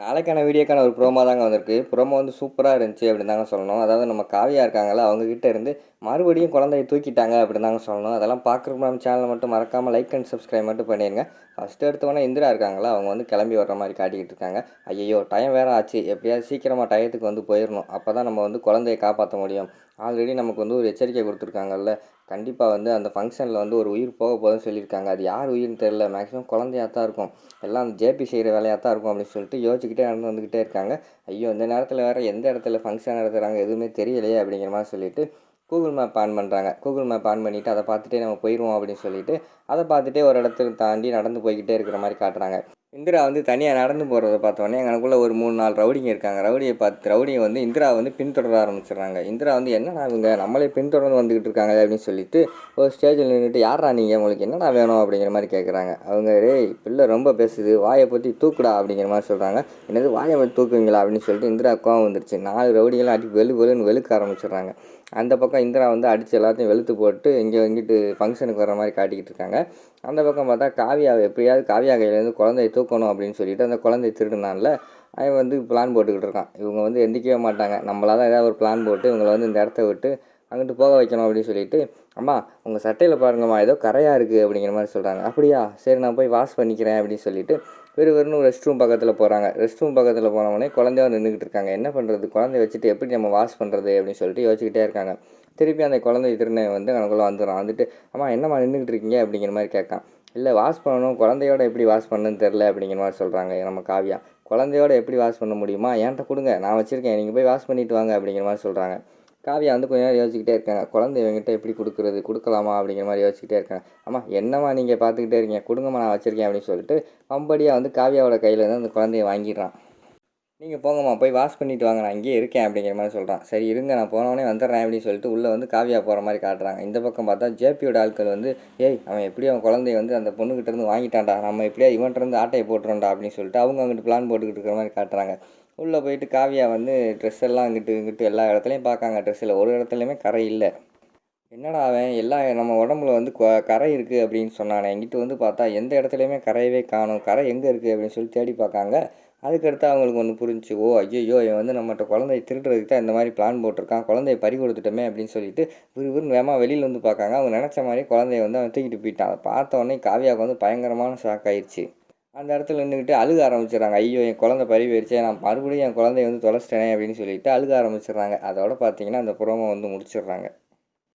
நாளைக்கான வீடியோக்கான ஒரு ப்ரோமோ தாங்க வந்திருக்கு. ப்ரோமோ வந்து சூப்பராக இருந்துச்சு அப்படின்னு தாங்க சொல்லணும். அதாவது நம்ம காவியாக இருக்காங்கல்ல அவங்ககிட்ட இருந்து மறுபடியும் குழந்தைய தூக்கிட்டாங்க அப்படின்னு தாங்க சொல்லணும். அதெல்லாம் பார்க்குறப்ப நம்ம சேனலை மட்டும் மறக்காமல் லைக் அண்ட் சப்ஸ்கிரைப் மட்டும் பண்ணிடுங்க. ஃபஸ்ட்டு எடுத்தவொடனே இந்திரா இருக்காங்களா அவங்க வந்து கிளம்பி வர்ற மாதிரி காட்டிக்கிட்டு இருக்காங்க. ஐயோ டைம் வேறு ஆச்சு. எப்படியாவது சீக்கிரமாக டயத்துக்கு வந்து போயிடணும். அப்போ தான் நம்ம வந்து குழந்தைய காப்பாற்ற முடியும். ஆல்ரெடி நமக்கு வந்து ஒரு எச்சரிக்கை கொடுத்துருக்காங்கல்ல. கண்டிப்பாக வந்து அந்த ஃபங்க்ஷனில் வந்து ஒரு உயிர் போக போதும்னு சொல்லியிருக்காங்க. அது யார் உயிர்னு தெரில மேக்ஸிமம் குழந்தையாக தான் இருக்கும். எல்லாம் அந்த ஜேபி செய்கிற வேலையாக தான் இருக்கும் அப்படின்னு சொல்லிட்டு யோசிச்சுக்கிட்டே நடந்து வந்துக்கிட்டே இருக்காங்க. ஐயோ இந்த நேரத்தில் வேறு எந்த இடத்துல ஃபங்க்ஷன் நடத்துகிறாங்க எதுவுமே தெரியலையே அப்படிங்கிற மாதிரி சொல்லிட்டு கூகுள் மேப் ஆன் பண்ணுறாங்க கூகுள் மேப் ஆன் பண்ணிவிட்டு அதை பார்த்துட்டே நம்ம போயிடுவோம் அப்படின்னு சொல்லிட்டு அதை பார்த்துட்டே ஒரு இடத்துல தாண்டி நடந்து போய்கிட்டே இருக்கிற மாதிரி காட்டுறாங்க. இந்திரா வந்து தனியாக நடந்து போகிறத பார்த்தோன்னே எங்களுக்குள்ளே ஒரு மூணு நாலு ரவுடிங்க இருக்காங்க. ரவுடியை பார்த்து ரவுடியை வந்து இந்திரா வந்து பின்தொடர ஆரம்பிச்சிடுறாங்க. இந்திரா வந்து என்னடா இவங்க? நம்மளே பின்தொடர்ந்து வந்துக்கிட்டு இருக்காங்க அப்படின்னு சொல்லிட்டு ஒரு ஸ்டேஜில் நின்றுட்டு யாரா நீங்கள் உங்களுக்கு என்னடா வேணும்? அப்படிங்கிற மாதிரி கேட்குறாங்க அவங்க ரே பிள்ளை ரொம்ப பேசுது. வாயை பற்றி தூக்குடா அப்படிங்கிற மாதிரி சொல்கிறாங்க என்னது வாயை பற்றி தூக்குவீங்களா? அப்படின்னு சொல்லிட்டு இந்திரா கோவம் வந்துருச்சு. நாலு ரவுடிகளும் அடி வெளு வெளுன்னு வெளுக்க ஆரம்பிச்சிடுறாங்க. அந்த பக்கம் இந்திரா வந்து அடித்து எல்லாத்தையும் வெளுத்து போட்டு இங்கே இங்கிட்டு ஃபங்க்ஷனுக்கு வர மாதிரி காட்டிக்கிட்டு இருக்காங்க. அந்த பக்கம் பார்த்தா காவியாவை எப்படியாவது காவியா கையிலேருந்து குழந்தைய தூக்கணும் அப்படின்னு சொல்லிட்டு அந்த குழந்தைய திருடுனான்ல அவன் வந்து பிளான் போட்டுக்கிட்டு இருக்கான். இவங்க வந்து எந்திக்கவே மாட்டாங்க. நம்மளாக தான் ஏதாவது ஒரு பிளான் போட்டு இவங்களை வந்து இந்த இடத்த விட்டு அங்கிட்டு போக வைக்கணும் அப்படின்னு சொல்லிட்டு அம்மா உங்கள் சட்டையில் பாருங்கம்மா ஏதோ கரையாக இருக்குது அப்படிங்கிற மாதிரி சொல்கிறாங்க அப்படியா? சரி நான் போய் வாஷ் பண்ணிக்கிறேன் அப்படின்னு சொல்லிட்டு வெறும் ரெஸ்ட் ரூம் பக்கத்தில் போகிறாங்க ரெஸ்ட் ரூம் பக்கத்தில் போனவொடனே குழந்தையாக நின்றுக்கிட்டு இருக்காங்க. என்ன பண்ணுறது குழந்தைய வச்சுட்டு எப்படி நம்ம வாஷ் பண்ணுறது அப்படின்னு சொல்லிட்டு யோசிச்சுக்கிட்டே இருக்காங்க. திருப்பி அந்த குழந்தை திருநை வந்து அவனுக்குள்ளே வந்துடும் வந்துட்டு அம்மா என்னம்மா நின்றுக்கிட்டு இருக்கீங்க? அப்படிங்கிற மாதிரி கேட்கான். இல்லை வாஷ் பண்ணணும். குழந்தையோட எப்படி வாஷ் பண்ணணும்னு தெரில அப்படிங்கிற மாதிரி சொல்கிறாங்க நம்ம காவியா. குழந்தையோட எப்படி வாஷ் பண்ண முடியுமா? என்கிட்ட கொடுங்க. நான் வச்சுருக்கேன். நீங்கள் போய் வாஷ் பண்ணிட்டு வாங்க அப்படிங்கிற மாதிரி சொல்கிறாங்க காவியா வந்து கொஞ்ச நேரம் யோசிச்சுக்கிட்டே இருக்காங்க. குழந்தை இவங்ககிட்ட எப்படி கொடுக்குறது? கொடுக்கலாமா அப்படிங்கிற மாதிரி யோசிச்சுக்கிட்டே இருக்காங்க. அம்மா என்னம்மா நீங்கள் பார்த்துக்கிட்டே இருக்கீங்க? கொடுங்கம்மா நான் வச்சுருக்கேன் அப்படின்னு சொல்லிட்டு கம்படியாக வந்து காவியாவோட கையில் வந்து அந்த குழந்தைய வாங்கிடுறான். நீங்கள் போங்கம்மா போய் வாஷ் பண்ணிட்டு வாங்க நான் இங்கேயே இருக்கேன் அப்படிங்கிற மாதிரி சொல்கிறான் சரி இருங்க நான் போனவொடனே வந்துடுறேன் அப்படின்னு சொல்லிட்டு உள்ளே வந்து காவியா போகிற மாதிரி காட்டுறாங்க. இந்த பக்கம் பார்த்தா ஜேபியோட ஆட்கள் வந்து ஏய் அவன் எப்படி அவன் குழந்தைய வந்து அந்த பொண்ணுக்கிட்டேருந்து வாங்கிட்டான்டா நம்ம எப்படியா இவன்கிட்டேருந்து ஆட்டையை போட்டுறோம்டா அப்படின்னு சொல்லிட்டு அவங்க அங்கிட்டு பிளான் போட்டுக்கிட்டு இருக்கிற மாதிரி காட்டுறாங்க. உள்ளே போயிட்டு காவியா வந்து ட்ரெஸ் எல்லாம் இங்கிட்டு இங்கிட்டு எல்லா இடத்துலையும் பார்க்காங்க. ட்ரெஸ்ஸில் ஒரு இடத்துலையுமே கரை இல்லை. என்னடா அவன் எல்லா நம்ம உடம்புல வந்து கொ- கரை இருக்குது அப்படின்னு சொன்னானே. எங்கிட்ட வந்து பார்த்தா எந்த இடத்துலையுமே கரையவே காணும். கரை எங்கே இருக்குது அப்படின்னு சொல்லி தேடி பார்க்காங்க. அதுக்கடுத்து அவங்களுக்கு ஒன்று புரிஞ்சு ஓ ஐயோ இவன் வந்து நம்மகிட்ட குழந்தைய திருடுறதுக்கு தான் இந்த மாதிரி பிளான் போட்டிருக்கான் குழந்தைய பறி கொடுத்துட்டோமே அப்படின்னு சொல்லிட்டு விறுவிறுன்னு வேகமாக வெளியில் வந்து பார்க்காங்க. அவங்க நினச்ச மாதிரி குழந்தைய வந்து அவன் தூக்கிட்டு போயிட்டான். அதை பார்த்த உடனே காவியாவுக்கு வந்து பயங்கரமான ஷாக் ஆயிடுச்சு அந்த இடத்துல நின்றுக்கிட்டு அழுக ஆரம்பிச்சிடுறாங்க. ஐயோ என் குழந்தை பறி போயிடுச்சே நான் மறுபடியும் என் குழந்தைய வந்து தொலைச்சிட்டேனே அப்படின்னு சொல்லிட்டு அழுக ஆரம்பிச்சிடுறாங்க. அதோட பார்த்தீங்கன்னா அந்த புறமை வந்து முடிச்சிடுறாங்க.